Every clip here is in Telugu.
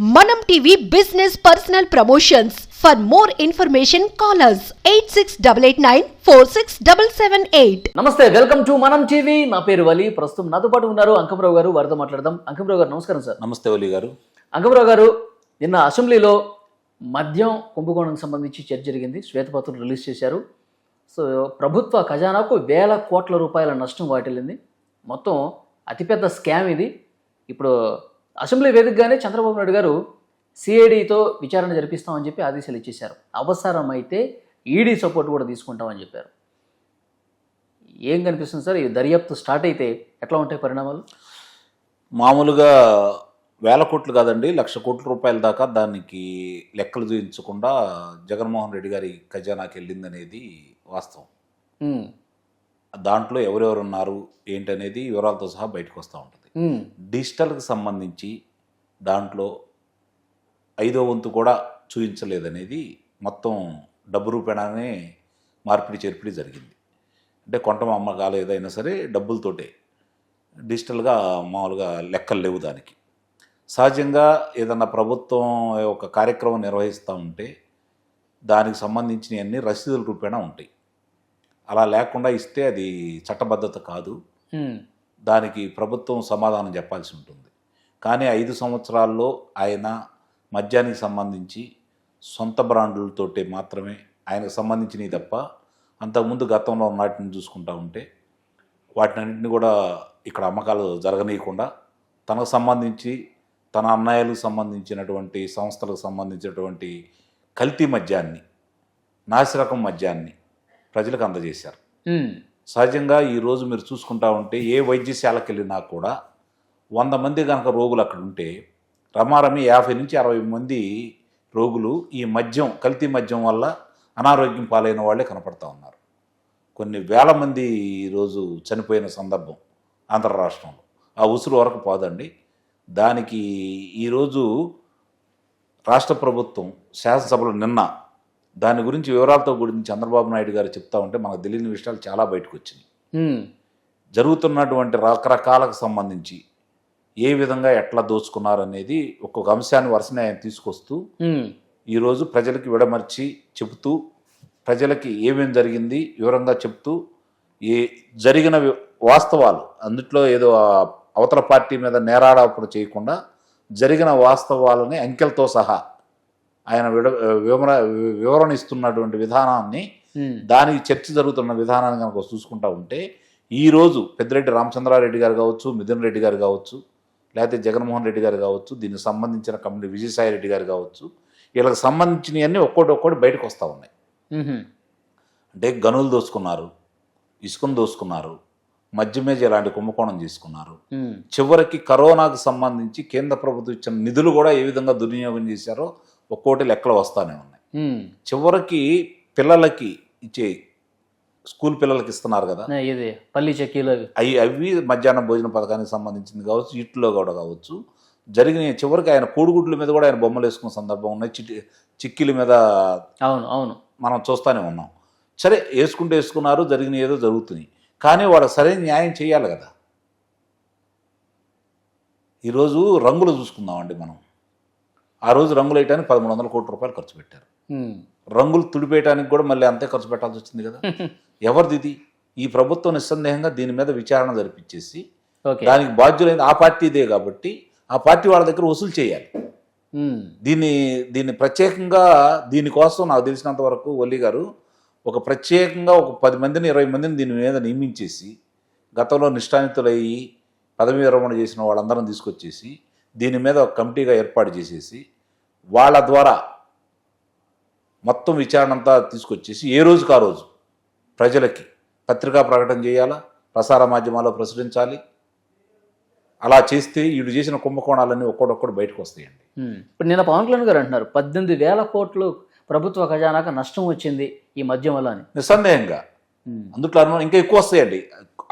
Manam TV business personal promotions for more information callers eight six double eight nine four six double seven eight నమస్తే వెల్కమ్ టు మనం టీవీ నా పేరు వలి. ప్రస్తుతం నాతో పాటు ఉన్నారు అంకమరావు గారు. వారితో మాట్లాడదాం. అంకమరావు గారు నమస్కారం సార్. నమస్తే ఒలి గారు. అంకమరావు గారు నిన్న అసెంబ్లీలో మద్యం కుంభకోణంకి సంబంధించి చర్చ జరిగింది. శ్వేతపత్రం రిలీజ్ చేశారు. సో ప్రభుత్వ ఖజానాకు వేల కోట్ల రూపాయల నష్టం వాటిల్లింది. మొత్తం అతిపెద్ద స్కామ్ ఇది. ఇప్పుడు అసెంబ్లీ వేదికగానే చంద్రబాబు నాయుడు గారు సిఐడితో విచారణ జరిపిస్తామని చెప్పి ఆదేశాలు ఇచ్చేశారు. అవసరమైతే ఈడీ సపోర్ట్ కూడా తీసుకుంటామని చెప్పారు. ఏం కనిపిస్తుంది సార్? ఈ దర్యాప్తు స్టార్ట్ అయితే ఎట్లా ఉంటాయి పరిణామాలు? మామూలుగా వేల కోట్లు కాదండి లక్ష కోట్ల రూపాయల దాకా దానికి లెక్కలు చూపించకుండా జగన్మోహన్ రెడ్డి గారి ఖజానాకి వెళ్ళిందనేది వాస్తవం. దాంట్లో ఎవరెవరు ఉన్నారు ఏంటనేది వివరాలతో సహా బయటకు వస్తూ ఉంటుంది. డిజిటల్కి సంబంధించి దాంట్లో ఐదో వంతు కూడా చూపించలేదనేది మొత్తం డబ్బు రూపేణానే మార్పిడి చేర్పిడి జరిగింది. అంటే కొంట అమ్మకాలు ఏదైనా సరే డబ్బులతోటే డిజిటల్గా మామూలుగా లెక్కలు లేవు దానికి. సహజంగా ఏదన్నా ప్రభుత్వం ఒక కార్యక్రమం నిర్వహిస్తూ ఉంటే దానికి సంబంధించినవన్నీ రసీదుల రూపేణా ఉంటాయి. అలా లేకుండా ఇస్తే అది చట్టబద్ధత కాదు. దానికి ప్రభుత్వం సమాధానం చెప్పాల్సి ఉంటుంది. కానీ ఐదు సంవత్సరాల్లో ఆయన మద్యానికి సంబంధించి సొంత బ్రాండ్లతోటే మాత్రమే ఆయనకు సంబంధించినవి తప్ప అంతకుముందు గతంలో వాటిని చూసుకుంటా ఉంటే వాటినన్నింటిని కూడా ఇక్కడ అమ్మకాలు జరగనీయకుండా తనకు సంబంధించి తన అన్నయ్యలకు సంబంధించినటువంటి సంస్థలకు సంబంధించినటువంటి కల్తీ మద్యాన్ని నాసిరకం మద్యాన్ని ప్రజలకు అందజేశారు. సహజంగా ఈరోజు మీరు చూసుకుంటా ఉంటే ఏ వైద్యశాలకు వెళ్ళినా కూడా వంద మంది కనుక రోగులు అక్కడ ఉంటే రమారమి యాభై నుంచి అరవై మంది రోగులు ఈ మద్యం కల్తీ మద్యం వల్ల అనారోగ్యం పాలైన వాళ్ళే కనపడతా ఉన్నారు. కొన్ని వేల మంది ఈరోజు చనిపోయిన సందర్భం ఆంధ్ర రాష్ట్రంలో. ఆ ఉసురు వరకు పోదండి. దానికి ఈరోజు రాష్ట్ర ప్రభుత్వం శాసనసభలో నిన్న దాని గురించి వివరాలతో గురించి చంద్రబాబు నాయుడు గారు చెప్తా ఉంటే మనకు తెలియని విషయాలు చాలా బయటకు వచ్చినాయి. జరుగుతున్నటువంటి రకరకాలకు సంబంధించి ఏ విధంగా ఎట్లా దోచుకున్నారనేది ఒక్కొక్క అంశాన్ని వరుసనే ఆయన తీసుకొస్తూ ఈరోజు ప్రజలకి విడమర్చి చెబుతూ ప్రజలకి ఏమేం జరిగింది వివరంగా చెప్తూ ఏ జరిగిన వాస్తవాలు అందుట్లో ఏదో అవతల పార్టీ మీద నేరాడాపణ చేయకుండా జరిగిన వాస్తవాలని అంకెలతో సహా ఆయన విడ వివర వివరణ ఇస్తున్నటువంటి విధానాన్ని దానికి చర్చ జరుగుతున్న విధానాన్ని కనుక చూసుకుంటా ఉంటే ఈరోజు పెద్దిరెడ్డి రామచంద్రారెడ్డి గారు కావచ్చు మిథున్ రెడ్డి గారు కావచ్చు లేకపోతే జగన్మోహన్ రెడ్డి గారు కావచ్చు దీనికి సంబంధించిన కమిటీ విజయసాయి రెడ్డి గారు కావచ్చు వీళ్ళకి సంబంధించినవన్నీ ఒక్కోటి ఒక్కోటి బయటకు వస్తూ ఉన్నాయి. అంటే గనులు దోసుకున్నారు ఇసుకను దోసుకున్నారు మధ్యమేజ ఇలాంటి కుంభకోణం చేసుకున్నారు. చివరికి కరోనాకు సంబంధించి కేంద్ర ప్రభుత్వం ఇచ్చిన నిధులు కూడా ఏ విధంగా దుర్వినియోగం చేశారో ఒక్కోటి లెక్కలు వస్తానే ఉన్నాయి. చివరికి పిల్లలకి ఇచ్చే స్కూల్ పిల్లలకి ఇస్తున్నారు కదా? ఇది పల్లి చెక్కీలు అవి. అవి మధ్యాహ్న భోజన పథకానికి సంబంధించింది కావచ్చు ఇట్లో కూడా కావచ్చు. జరిగిన చివరికి ఆయన కోడిగుడ్ల మీద కూడా ఆయన బొమ్మలు వేసుకున్న సందర్భం ఉన్నాయి. చిట్టి చిక్కిల మీద అవును అవును. మనం చూస్తూనే ఉన్నాం. సరే వేసుకుంటే వేసుకున్నారు జరిగిన ఏదో జరుగుతున్నాయి. కానీ వాళ్ళకి సరైన న్యాయం చేయాలి కదా? ఈరోజు రంగులు చూసుకుందామండి మనం. ఆ రోజు రంగులు వేయడానికి పదమూడు వందల కోట్ల రూపాయలు ఖర్చు పెట్టారు. రంగులు తుడిపేయడానికి కూడా మళ్ళీ అంతే ఖర్చు పెట్టాల్సి వచ్చింది కదా. ఎవరిది ఇది? ఈ ప్రభుత్వం నిస్సందేహంగా దీని మీద విచారణ జరిపించేసి దానికి బాధ్యులైన ఆ పార్టీదే కాబట్టి ఆ పార్టీ వాళ్ళ దగ్గర వసూలు చేయాలి. దీన్ని దీన్ని ప్రత్యేకంగా దీనికోసం నాకు తెలిసినంత వరకు వల్లి గారు ఒక ప్రత్యేకంగా ఒక పది మందిని ఇరవై మందిని దీని మీద నియమించేసి గతంలో నిష్ఠానితులయ్యి పదవి విరమణ చేసిన వాళ్ళందరం తీసుకొచ్చేసి దీని మీద ఒక కమిటీగా ఏర్పాటు చేసేసి వాళ్ళ ద్వారా మొత్తం విచారణ అంతా తీసుకొచ్చేసి ఏ రోజుకు ఆ రోజు ప్రజలకి పత్రికా ప్రకటన చేయాలా? ప్రసార మాధ్యమాల్లో ప్రచురించాలి? అలా చేస్తే వీడు చేసిన కుంభకోణాలన్నీ ఒక్కొక్కటి బయటకు వస్తాయండి. ఇప్పుడు నిన్న పవన్ కళ్యాణ్ గారు అంటున్నారు పద్దెనిమిది వేల కోట్లు ప్రభుత్వ ఖజానాకు నష్టం వచ్చింది ఈ మద్యం వల్ల అని నిస్సందేహంగా అందుట్లో అనుమానం ఇంకా ఎక్కువ వస్తాయండి.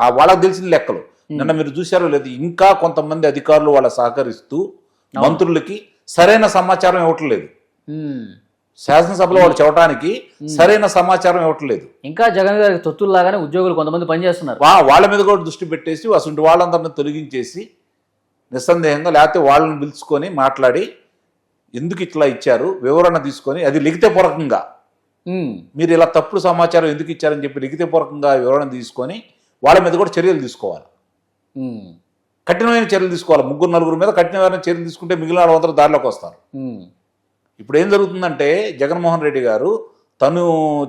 ఆ వాళ్ళకి తెలిసిన లెక్కలు. నిన్న మీరు చూశారో లేదు ఇంకా కొంతమంది అధికారులు వాళ్ళ సహకరిస్తూ మంత్రులకి సరైన సమాచారం ఇవ్వట్లేదు. శాసనసభలో వాళ్ళు చెప్పడానికి సరైన సమాచారం ఇవ్వట్లేదు. ఇంకా జగన్ గారికి తొత్తుల్లాగానే ఉద్యోగులు కొంతమంది పనిచేస్తున్నారు. వాళ్ళ మీద కూడా దృష్టి పెట్టేసి అసలు వాళ్ళందరిని తొలగించేసి నిస్సందేహంగా లేకపోతే వాళ్ళని పిలుచుకొని మాట్లాడి ఎందుకు ఇట్లా ఇచ్చారు వివరణ తీసుకొని అది లిఖితపూర్వకంగా మీరు ఇలా తప్పుడు సమాచారం ఎందుకు ఇచ్చారని చెప్పి లిఖితపూర్వకంగా వివరణ తీసుకొని వాళ్ళ మీద కూడా చర్యలు తీసుకోవాలి. కఠినమైన చర్యలు తీసుకోవాలి. ముగ్గురు నలుగురు మీద కఠినమైన చర్యలు తీసుకుంటే మిగిలిన వాళ్ళందరూ దారిలోకి వస్తారు. ఇప్పుడు ఏం జరుగుతుందంటే జగన్మోహన్ రెడ్డి గారు తను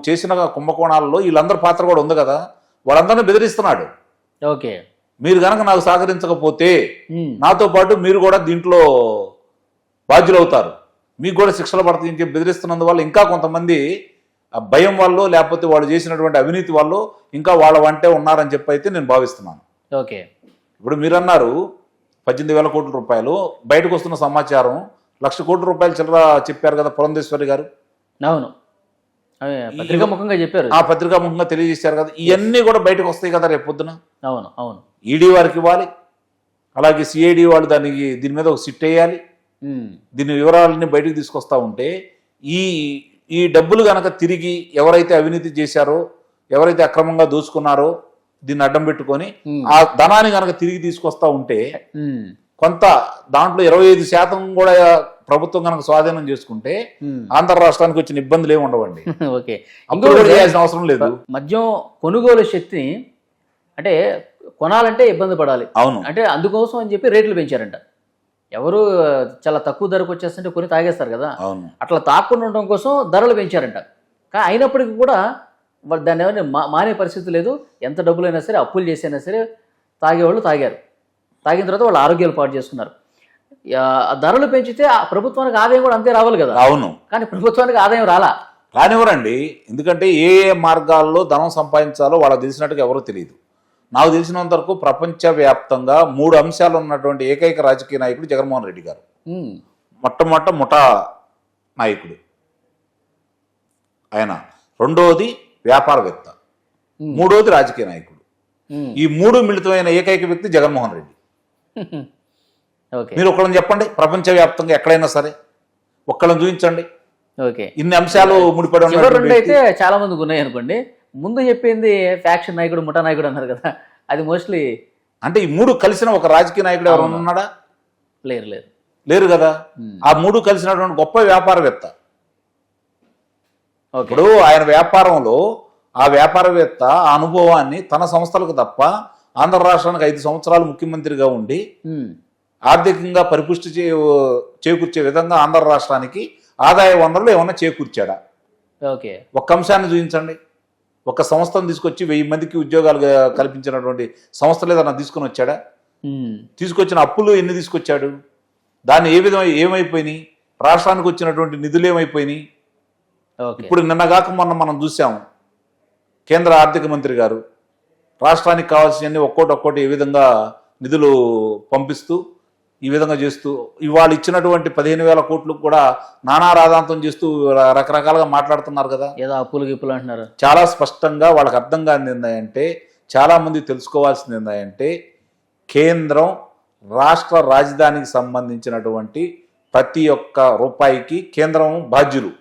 చేసిన కుంభకోణాలలో వీళ్ళందరి పాత్ర కూడా ఉంది కదా. వాళ్ళందరినీ బెదిరిస్తున్నాడు. ఓకే. మీరు కనుక నాకు సహకరించకపోతే నాతో పాటు మీరు కూడా దీంట్లో బాధ్యులవుతారు. మీకు కూడా శిక్షలు పడతాయి అని చెప్పి బెదిరిస్తున్నందువల్ల ఇంకా కొంతమంది ఆ భయం వల్ల లేకపోతే వాళ్ళు చేసినటువంటి అవినీతి వల్ల ఇంకా వాళ్ళ వంటే ఉన్నారని చెప్పి అయితే నేను భావిస్తున్నాను. ఓకే. ఇప్పుడు మీరు అన్నారు పద్దెనిమిది వేల కోట్ల రూపాయలు బయటకు వస్తున్న సమాచారం లక్ష కోట్ల రూపాయలు చిల్లర చెప్పారు కదా పురంధేశ్వరి గారు. అవును. ముఖంగా చెప్పారు. ఆ పత్రికా ముఖంగా తెలియజేశారు కదా ఇవన్నీ కూడా బయటకు వస్తాయి కదా రేపు పొద్దున. అవును అవును. ఈడీ వారికి ఇవ్వాలి. అలాగే సిఐడి వాళ్ళు దానికి దీని మీద ఒక సిట్ వేయాలి. దీని వివరాలన్నీ బయటకు తీసుకొస్తా ఉంటే ఈ ఈ డబ్బులు గనక తిరిగి ఎవరైతే అవినీతి చేశారో ఎవరైతే అక్రమంగా దోచుకున్నారో దీన్ని అడ్డం పెట్టుకొని. ఆ ధనాన్ని గనక తిరిగి తీసుకొస్తా ఉంటే కొంత దాంట్లో ఇరవై ఐదు శాతం కూడా ప్రభుత్వం కనుక స్వాధీనం చేసుకుంటే. ఆంధ్ర రాష్ట్రానికి వచ్చిన ఇబ్బందులు ఏమి ఉండవండి. ఓకే. కూడా చేయాల్సిన అవసరం లేదు. మద్యం కొనుగోలు శక్తిని అంటే కొనాలంటే ఇబ్బంది పడాలి. అవును. అంటే అందుకోసం అని చెప్పి రేట్లు పెంచారంట. ఎవరు చాలా తక్కువ ధరకు వచ్చేస్తుంటే కొని తాగేస్తారు కదా. అవును. అట్లా తాకుండా ఉండడం కోసం ధరలు పెంచారంట. కానీ అయినప్పటికీ కూడా వాళ్ళు దాన్ని ఏమైనా మా మానే పరిస్థితి లేదు. ఎంత డబ్బులైనా సరే అప్పులు చేసైనా సరే తాగేవాళ్ళు తాగారు. తాగిన తర్వాత వాళ్ళు ఆరోగ్యాలు పాటు చేసుకున్నారు. ధరలు పెంచితే ఆ ప్రభుత్వానికి ఆదాయం కూడా అంతే రావాలి కదా. అవును. కానీ ప్రభుత్వానికి ఆదాయం రాలా. రానివ్వరండి. ఎందుకంటే ఏ ఏ మార్గాల్లో ధనం సంపాదించాలో వాళ్ళకి తెలిసినట్టుగా ఎవరో తెలియదు. నాకు తెలిసినంత వరకు ప్రపంచవ్యాప్తంగా మూడు అంశాలు ఉన్నటువంటి ఏకైక రాజకీయ నాయకుడు జగన్మోహన్ రెడ్డి గారు. మొట్టమొదట ముఠా నాయకుడు. ఆయన. రెండవది వ్యాపారవేత్త. ఉమ్, మూడవది రాజకీయ నాయకుడు. ఈ మూడు మిళితమైన ఏకైక వ్యక్తి జగన్మోహన్ రెడ్డి. ఓకే. మీరు ఒక్కళ్ళని చెప్పండి ప్రపంచవ్యాప్తంగా ఎక్కడైనా సరే. ఒక్కళ్ళని చూపించండి. ఓకే. ఇన్ని అంశాలు ముడిపడి రెండు అయితే చాలా మందికి ఉన్నాయి అనుకోండి. ముందు చెప్పింది ఫ్యాక్షన్ నాయకుడు ముఠా నాయకుడు అన్నారు కదా. అది మోస్ట్లీ అంటే ఈ మూడు కలిసిన ఒక రాజకీయ నాయకుడు ఎవరైనా ఉన్నాడా? లేరు లేరు. లేరు కదా. ఆ మూడు కలిసినటువంటి గొప్ప వ్యాపారవేత్త. ఇప్పుడు ఆయన వ్యాపారంలో ఆ వ్యాపారవేత్త ఆ అనుభవాన్ని తన సంస్థలకు తప్ప ఆంధ్ర రాష్ట్రానికి ఐదు సంవత్సరాలు ముఖ్యమంత్రిగా ఉండి ఆర్థికంగా పరిపుష్టి చే చేకూర్చే విధంగా ఆంధ్ర రాష్ట్రానికి ఆదాయ వనరులు ఏమన్నా చేకూర్చాడా? ఓకే. ఒక్క అంశాన్ని చూపించండి. ఒక సంస్థను తీసుకొచ్చి వెయ్యి మందికి ఉద్యోగాలు కల్పించినటువంటి సంస్థలు ఏదన్నా తీసుకొని వచ్చాడా? తీసుకొచ్చిన అప్పులు ఎన్ని తీసుకొచ్చాడు? దాన్ని ఏ విధంగా ఏమైపోయినాయి? రాష్ట్రానికి వచ్చినటువంటి నిధులు ఏమైపోయినాయి? ఇప్పుడు నిన్నగాక మొన్న మనం చూసాం కేంద్ర ఆర్థిక మంత్రి గారు రాష్ట్రానికి కావాల్సినవన్నీ ఒక్కోటి ఒక్కోటి ఏ విధంగా నిధులు పంపిస్తూ ఈ విధంగా చేస్తూ ఇవాళ ఇచ్చినటువంటి పదిహేను వేల కోట్లు కూడా నానా రాధాంతం చేస్తూ రకరకాలుగా మాట్లాడుతున్నారు కదా. ఏదో అప్పులు గిప్పులు అంటున్నారు. చాలా స్పష్టంగా వాళ్ళకి అర్థం కానిది ఏంటంటే చాలా మంది తెలుసుకోవాల్సింది ఏంటంటే కేంద్రం రాష్ట్ర రాజధానికి సంబంధించినటువంటి ప్రతి ఒక్క రూపాయికి కేంద్రం బాధ్యులు.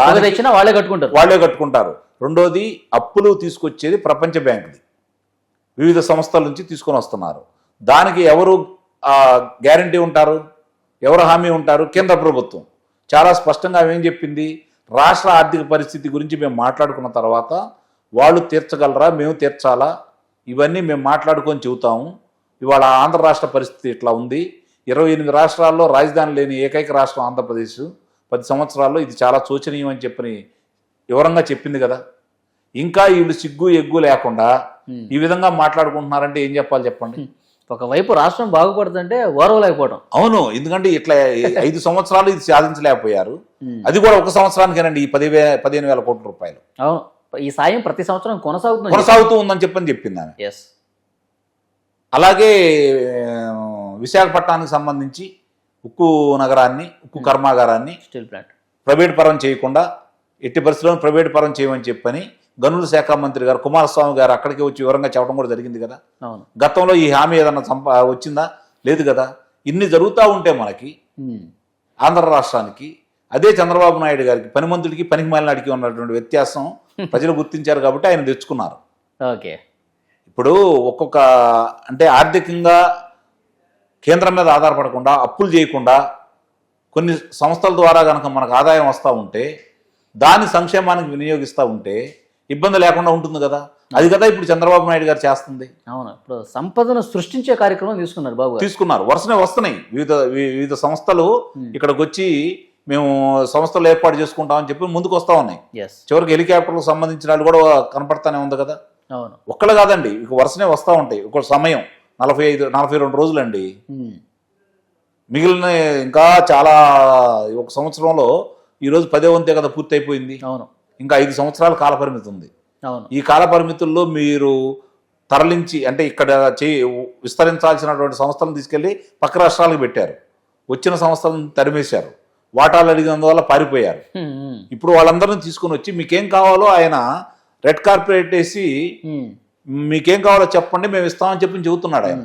అప్పులు తెచ్చినా వాళ్ళే కట్టుకుంటారు. వాళ్ళే కట్టుకుంటారు. రెండోది అప్పులు తీసుకొచ్చేది ప్రపంచ బ్యాంకుది. వివిధ సంస్థల నుంచి తీసుకొని వస్తున్నారు. దానికి ఎవరు గ్యారంటీ ఉంటారు? ఎవరు హామీ ఉంటారు? కేంద్ర ప్రభుత్వం. చాలా స్పష్టంగా ఏం చెప్పింది? రాష్ట్ర ఆర్థిక పరిస్థితి గురించి మేము మాట్లాడుకున్న తర్వాత వాళ్ళు తీర్చగలరా? మేము తీర్చాలా? ఇవన్నీ మేము మాట్లాడుకొని చెబుతాము. ఇవాళ ఆంధ్ర రాష్ట్ర పరిస్థితి ఇట్లా ఉంది. ఇరవై ఎనిమిది రాష్ట్రాల్లో రాజధాని లేని ఏకైక రాష్ట్రం ఆంధ్రప్రదేశ్. పది సంవత్సరాల్లో ఇది చాలా శోచనీయం అని చెప్పని వివరంగా చెప్పింది కదా. ఇంకా వీళ్ళు సిగ్గు ఎగ్గు లేకుండా. ఈ విధంగా మాట్లాడుకుంటున్నారంటే ఏం చెప్పాలి చెప్పండి? ఒకవైపు రాష్ట్రం బాగుపడుతుంటే ఓర్వలేకపోవడం అవును ఎందుకంటే ఇట్లా ఐదు సంవత్సరాలు ఇది సాధించలేకపోయారు. అది కూడా ఒక సంవత్సరానికేనండి ఈ పది పదిహేను వేల కోట్ల రూపాయలు. అవును. ఈ సాయం ప్రతి సంవత్సరం కొనసాగుతుంది. కొనసాగుతూ ఉందని చెప్పని చెప్పింది ఆమె. ఎస్ అలాగే విశాఖపట్నానికి సంబంధించి ఉక్కు నగరాన్ని ఉక్కు కర్మాగారాన్ని స్టీల్ ప్లాంట్ ప్రైవేట్ పరం చేయకుండా ఎట్టి పరిస్థితుల్లో ప్రైవేట్ పరం చేయమని చెప్పని గనుల శాఖ మంత్రి గారు కుమారస్వామి గారు అక్కడికి వచ్చి వివరంగా చెప్పడం కూడా జరిగింది కదా. అవును. గతంలో ఈ హామీ ఏదన్నా సంపా వచ్చిందా? లేదు కదా. ఇన్ని జరుగుతూ ఉంటే మనకి ఉమ్. ఆంధ్ర రాష్ట్రానికి అదే చంద్రబాబు నాయుడు గారికి పనిమంతుడికి పనికి మాలినాడికి ఉన్నటువంటి వ్యత్యాసం ప్రజలు గుర్తించారు కాబట్టి ఆయన తెచ్చుకున్నారు. ఓకే. ఇప్పుడు ఒక్కొక్క అంటే ఆర్థికంగా కేంద్రం మీద ఆధారపడకుండా అప్పులు చేయకుండా కొన్ని సంస్థల ద్వారా కనుక మనకు ఆదాయం వస్తూ ఉంటే దాని సంక్షేమానికి వినియోగిస్తూ ఉంటే ఇబ్బంది లేకుండా ఉంటుంది కదా. అది కదా ఇప్పుడు చంద్రబాబు నాయుడు గారు చేస్తుంది. అవును. ఇప్పుడు సంపదను సృష్టించే కార్యక్రమం తీసుకున్నారు బాబు తీసుకున్నారు. వరుసనే వస్తున్నాయి. వివిధ వివిధ సంస్థలు ఇక్కడికి వచ్చి మేము సంస్థలు ఏర్పాటు చేసుకుంటామని చెప్పి ముందుకు వస్తా ఉన్నాయి. చివరికి హెలికాప్టర్లకు సంబంధించిన వాళ్ళు కూడా కనపడతానే ఉంది కదా. అవును. ఒక్కళ్ళు కాదండి ఇక వరుసనే వస్తూ ఉంటాయి. ఒక సమయం. నలభై ఐదు నలభై రెండు రోజులండి. మిగిలిన ఇంకా చాలా ఒక సంవత్సరంలో ఈరోజు పదే వంతే కదా పూర్తి అయిపోయింది అవును. ఇంకా ఐదు సంవత్సరాల కాల పరిమితి ఉంది. అవును. ఈ కాల పరిమితుల్లో మీరు తరలించి అంటే ఇక్కడ చే విస్తరించాల్సినటువంటి సంస్థలను తీసుకెళ్ళి పక్క రాష్ట్రాలకు పెట్టారు. వచ్చిన సంస్థలను తరిమేశారు. వాటాలు అడిగినందువల్ల పారిపోయారు. ఇప్పుడు వాళ్ళందరిని తీసుకుని వచ్చి మీకేం కావాలో ఆయన రెడ్ కార్పొరేట్ వేసి మీకేం కావాలో చెప్పండి మేము ఇస్తామని చెప్పి చెబుతున్నాడు ఆయన.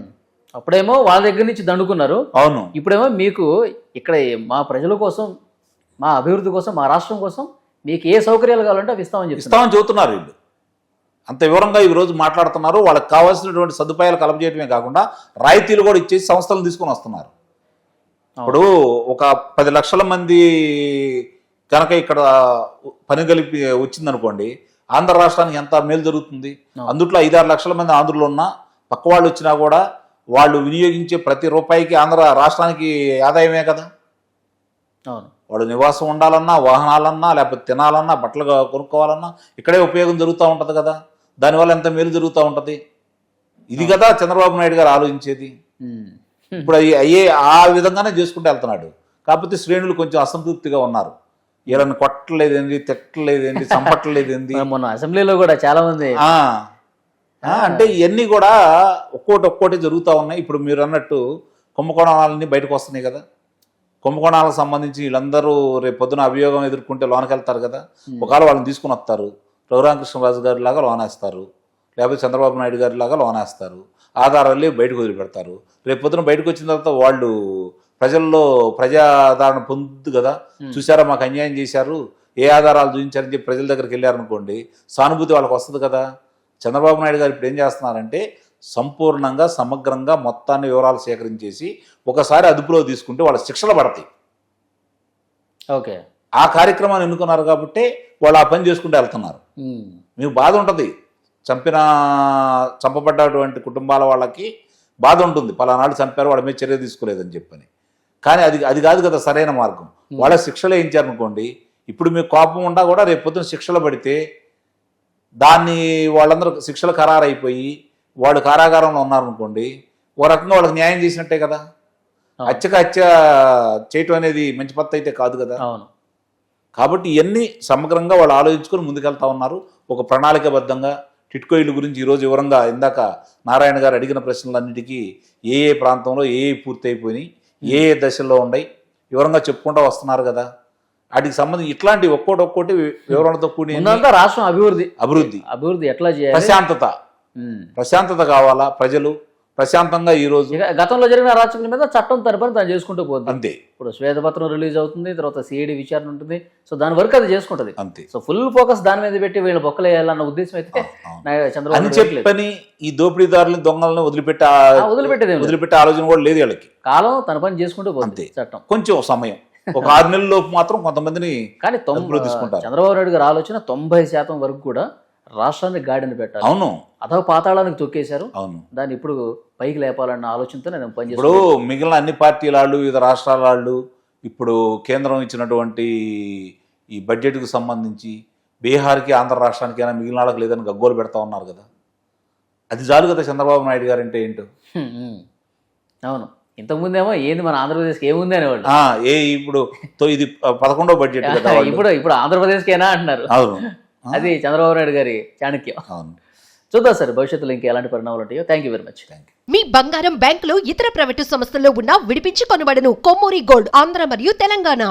అప్పుడేమో వాళ్ళ దగ్గర నుంచి దండుకున్నారు. అవును. ఇప్పుడేమో మీకు ఇక్కడ మా ప్రజల కోసం మా అభివృద్ధి కోసం మా రాష్ట్రం కోసం మీకు ఏ సౌకర్యాలు కావాలంటే అవి ఇస్తామని చెప్తున్నారు. ఇస్తామని చెబుతున్నారు వీళ్ళు. అంత వివరంగా ఈ రోజు మాట్లాడుతున్నారు. వాళ్ళకి కావాల్సినటువంటి సదుపాయాలు కలపజేయడమే కాకుండా రాయితీలు కూడా ఇచ్చేసి సంస్థలను తీసుకొని వస్తున్నారు. ఇప్పుడు ఒక పది లక్షల మంది కనుక ఇక్కడ పని కలిపి వచ్చిందనుకోండి ఆంధ్ర రాష్ట్రానికి ఎంత మేలు జరుగుతుంది? అందుట్లో ఐదారు లక్షల మంది ఆంధ్రులు ఉన్నా పక్క వాళ్ళు వచ్చినా కూడా వాళ్ళు వినియోగించే ప్రతి రూపాయికి ఆంధ్ర రాష్ట్రానికి ఆదాయమే కదా? అవును. వాడు నివాసం ఉండాలన్నా వాహనాలన్నా లేకపోతే తినాలన్నా బట్టలు కొనుక్కోవాలన్నా ఇక్కడే ఉపయోగం జరుగుతూ ఉంటుంది కదా? దానివల్ల ఎంత మేలు జరుగుతూ ఉంటుంది? ఇది కదా చంద్రబాబు నాయుడు గారు ఆలోచించేది. ఇప్పుడు అయ్యే ఆ విధంగానే చేసుకుంటూ వెళ్తున్నాడు. కాకపోతే శ్రేణులు కొంచెం అసంతృప్తిగా ఉన్నారు. వీళ్ళని కొట్టలేదేంది తిట్టలేదేంది చంపట్లేదేంది? మనం మొన్న అసెంబ్లీలో కూడా చాలా మంది అంటే ఇవన్నీ కూడా ఒక్కోటి ఒక్కోటి జరుగుతూ ఉన్నాయి. ఇప్పుడు మీరు అన్నట్టు కుంభకోణాలన్నీ బయటకు వస్తున్నాయి కదా. కుంభకోణాలకు సంబంధించి వీళ్ళందరూ రేపు పొద్దున అభియోగం ఎదుర్కొంటే లోనకి వెళ్తారు కదా ఒకవేళ వాళ్ళని తీసుకుని వస్తారు. రఘురామకృష్ణరాజు గారి లాగా లోనేస్తారు. లేకపోతే చంద్రబాబు నాయుడు గారి లాగా లోనేస్తారు. ఆధారాలు బయటకు వదిలిపెడతారు. రేపు పొద్దున బయటకు వచ్చిన తర్వాత వాళ్ళు ప్రజల్లో ప్రజాదరణ పొందుతుంది కదా. చూసారా మాకు అన్యాయం చేశారు. ఏ ఆధారాలు చూపించారని చెప్పి ప్రజల దగ్గరికి వెళ్ళారనుకోండి సానుభూతి వాళ్ళకి వస్తుంది కదా. చంద్రబాబు నాయుడు గారు ఇప్పుడు ఏం చేస్తున్నారంటే సంపూర్ణంగా సమగ్రంగా మొత్తాన్ని వివరాలు సేకరించేసి ఒకసారి అదుపులో తీసుకుంటే వాళ్ళ శిక్షలు పడతాయి. ఓకే. ఆ కార్యక్రమాన్ని ఎన్నుకున్నారు కాబట్టి వాళ్ళు ఆ పని చేసుకుంటూ వెళ్తున్నారు. మీకు బాధ ఉంటుంది. చంపిన చంపబడ్డటువంటి కుటుంబాల వాళ్ళకి బాధ ఉంటుంది. పలానాడు చంపారు వాళ్ళ మీద చర్య తీసుకోలేదని చెప్పని. కానీ అది అది కాదు కదా సరైన మార్గం. వాళ్ళ శిక్షలు వేయించారనుకోండి ఇప్పుడు మీకు కోపం ఉండా కూడా రేపు పొద్దున శిక్షలు పడితే దాన్ని వాళ్ళందరూ శిక్షలు ఖరారైపోయి వాళ్ళు కారాగారంలో ఉన్నారనుకోండి ఓ రకంగా వాళ్ళకి న్యాయం చేసినట్టే కదా. హత్యక హత్య చేయటం అనేది మంచి పద్ధతి అయితే కాదు కదా. అవును. కాబట్టి ఇవన్నీ సమగ్రంగా వాళ్ళు ఆలోచించుకొని ముందుకెళ్తా ఉన్నారు. ఒక ప్రణాళికబద్ధంగా టిట్కో ఇల్లు గురించి ఈరోజు వివరంగా ఇందాక నారాయణ గారు అడిగిన ప్రశ్నలన్నిటికీ ఏ ఏ ప్రాంతంలో ఏ ఏ పూర్తి అయిపోయినాయి ఏ ఏ దశల్లో ఉన్నాయి? వివరంగా చెప్పుకుంటూ వస్తున్నారు కదా. వాటికి సంబంధించి ఇట్లాంటి ఒక్కోటి ఒక్కోటి వివరణతో కూడిన రాష్ట్రం అభివృద్ధి. అభివృద్ధి. అభివృద్ధి ఎట్లా చేయాలి? ప్రశాంతత. ప్రశాంతత కావాలా? ప్రజలు ప్రశాంతంగా ఈ రోజు గతంలో జరిగిన అరాచకుల మీద చట్టం తరపున తను చేసుకుంటూ పోతుంది అంతే ఇప్పుడు శ్వేతపత్రం రిలీజ్ అవుతుంది తర్వాత సిఐడి విచారణ ఉంటుంది సో దాని వరకు అది చేసుకుంటది అంతే సో ఫుల్ ఫోకస్ దాని మీద పెట్టి వీళ్ళు బొక్కలు వేయాలన్న ఉద్దేశం అయితే చంద్రబాబు. చెప్పని ఈ దోపిడీదారులను దొంగలను వదిలిపెట్టే వదిలిపెట్టేది. వదిలిపెట్టే ఆలోచన కూడా లేదు వీళ్ళకి కాలం తన పని చేసుకుంటూ పోతుంది. చట్టం కొంచెం సమయం ఒక ఆరు నెలల లోపు మాత్రం కొంతమందిని కానీ తొంభై తీసుకుంటారు. చంద్రబాబు నాయుడు గారి ఆలోచన తొంభై శాతం వరకు కూడా రాష్ట్రాన్ని గాడిని పెట్టాలి. అవును. అథవా పాతాళానికి తొక్కేశారు. అవును. దాన్ని ఇప్పుడు పైకి లేపాలన్న ఆలోచనతో నేను ఇప్పుడు పనిచేస్తాను మిగిలిన అన్ని పార్టీల వాళ్ళు వివిధ రాష్ట్రాల వాళ్ళు ఇప్పుడు కేంద్రం ఇచ్చినటువంటి ఈ బడ్జెట్కు సంబంధించి బీహార్కి ఆంధ్ర రాష్ట్రానికి అయినా మిగిలిన వాళ్ళకి లేదని గగ్గోలు పెడతా ఉన్నారు కదా. అది చాలు కదా చంద్రబాబు నాయుడు గారు అంటే ఏంటో? అవును. ఇంతకుముందేమో ఏంది మన ఆంధ్రప్రదేశ్కి ఏముంది అనేవాళ్ళు ఏ ఇప్పుడు తో ఇది పదకొండో బడ్జెట్ కదా. ఇప్పుడు ఇప్పుడు ఆంధ్రప్రదేశ్కేనా అంటున్నారు. అవును. అది చంద్రబాబు నాయుడు గారి చాణక్యం. అవును. చూద్దాం సార్ భవిష్యత్తులో ఇంకా ఎలాంటి పరిణామాలు ఉంటాయో. Thank you very much thank you మీ బంగారం బ్యాంకులో ఇతర ప్రైవేటు సంస్థల్లో ఉన్న విడిపించి కొనబడను కొమ్మూరి గోల్డ్ ఆంధ్ర మరియు తెలంగాణ.